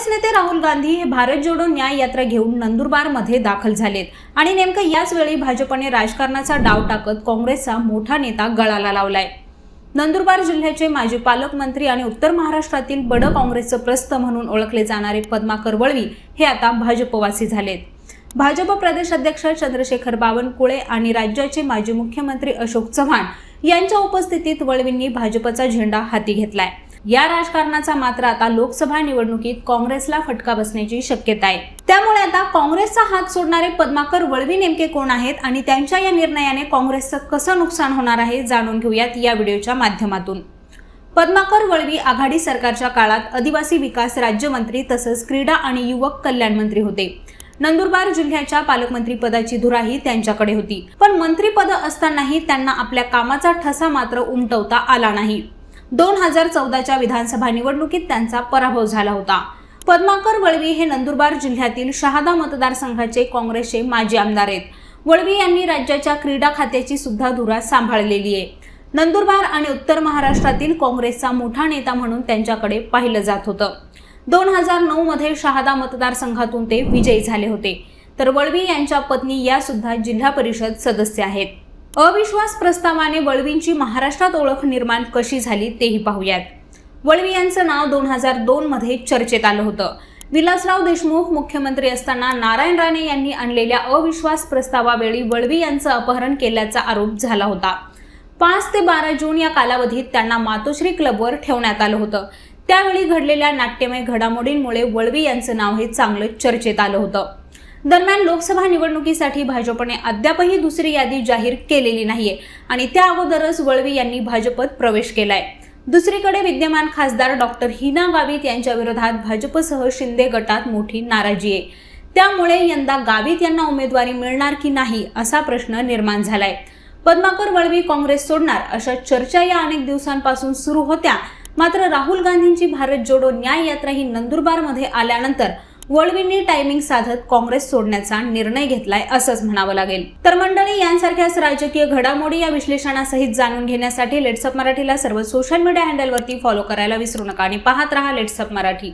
काँग्रेस नेते राहुल गांधी हे भारत जोडो न्याय यात्रा घेऊन नंदुरबारमध्ये दाखल झालेत. आणि नेमकं याच वेळी भाजपने राजकारणाचा डाव टाकत काँग्रेसचा मोठा नेता गळाला लावलाय. नंदुरबार जिल्ह्याचे माजी पालकमंत्री आणि उत्तर महाराष्ट्रातील बड काँग्रेसचं प्रस्थ म्हणून ओळखले जाणारे पद्माकर वळवी हे आता भाजपवासी झालेत. भाजप प्रदेश अध्यक्ष चंद्रशेखर बावनकुळे आणि राज्याचे माजी मुख्यमंत्री अशोक चव्हाण यांच्या उपस्थितीत वळवींनी भाजपचा झेंडा हाती घेतलाय. या राजकारणाचा मात्र आता लोकसभा निवडणुकीत काँग्रेसला फटका बसण्याची शक्यता आहे. त्यामुळे आता काँग्रेसचा हात सोडणारे पद्माकर वळवी नेमके कोण आहेत आणि त्यांच्या या निर्णयाने काँग्रेसचं कसं नुकसान होणार आहे जाणून घेऊयात या व्हिडिओच्या माध्यमातून. पद्माकर वळवी आघाडी सरकारच्या काळात आदिवासी विकास राज्यमंत्री तसंच क्रीडा आणि युवक कल्याण मंत्री होते. नंदुरबार जिल्ह्याच्या पालकमंत्री पदाची धुराही त्यांच्याकडे होती. पण मंत्रीपद असतानाही त्यांना आपल्या कामाचा ठसा मात्र उमटवता आला नाही. दोन हजार चौदाच्या विधानसभा निवडणुकीत त्यांचा पराभव झाला होता. पद्माकर वळवी हे नंदुरबार जिल्ह्यातील शहादा मतदारसंघाचे काँग्रेसचे माजी आमदार आहेत. वळवी यांनी राज्याच्या क्रीडा खात्याची सुद्धा धुरा सांभाळलेली आहे. नंदुरबार आणि उत्तर महाराष्ट्रातील काँग्रेसचा मोठा नेता म्हणून त्यांच्याकडे पाहिलं जात होतं. दोन हजार नऊ मध्ये शहादा मतदारसंघातून ते विजयी झाले होते. तर वळवी यांच्या पत्नी या सुद्धा जिल्हा परिषद सदस्य आहेत. अविश्वास प्रस्तावाने वळवींची महाराष्ट्रात ओळख निर्माण कशी झाली तेही पाहूयात. वळवी यांचं नाव दोन हजार दोन मध्ये चर्चेत आलं होतं. विलासराव देशमुख मुख्यमंत्री असताना नारायण राणे यांनी आणलेल्या अविश्वास प्रस्तावावेळी वळवी यांचं अपहरण केल्याचा आरोप झाला होता. पाच ते बारा जून या कालावधीत त्यांना मातोश्री क्लबवर ठेवण्यात आलं होतं. त्यावेळी घडलेल्या नाट्यमय घडामोडींमुळे वळवी यांचं नाव हे चांगलं चर्चेत आलं होतं. दरम्यान लोकसभा निवडणुकीसाठी भाजपने अद्यापही दुसरी यादी जाहीर केलेली नाहीये आणि त्या अगोदरच वळवी यांनी भाजपत प्रवेश केलाय. दुसरीकडे विद्यमान खासदार डॉक्टर हिना गावित यांच्या विरोधात भाजपसह शिंदे गटात मोठी नाराजी आहे. त्यामुळे यंदा गावित यांना उमेदवारी मिळणार की नाही असा प्रश्न निर्माण झालाय. पद्माकर वळवी काँग्रेस सोडणार अशा चर्चा या अनेक दिवसांपासून सुरू होत्या. मात्र राहुल गांधींची भारत जोडो न्याय यात्रा ही नंदुरबारमध्ये आल्यानंतर वळवींनी टायमिंग साधत काँग्रेस सोडण्याचा निर्णय घेतलाय असंच म्हणावं लागेल. तर मंडळी यांसारख्याच राजकीय घडामोडी या विश्लेषणासहित जाणून घेण्यासाठी लेट्सअप मराठीला सर्व सोशल मीडिया हँडलवरती फॉलो करायला विसरू नका आणि पाहत रहा लेट्सअप मराठी.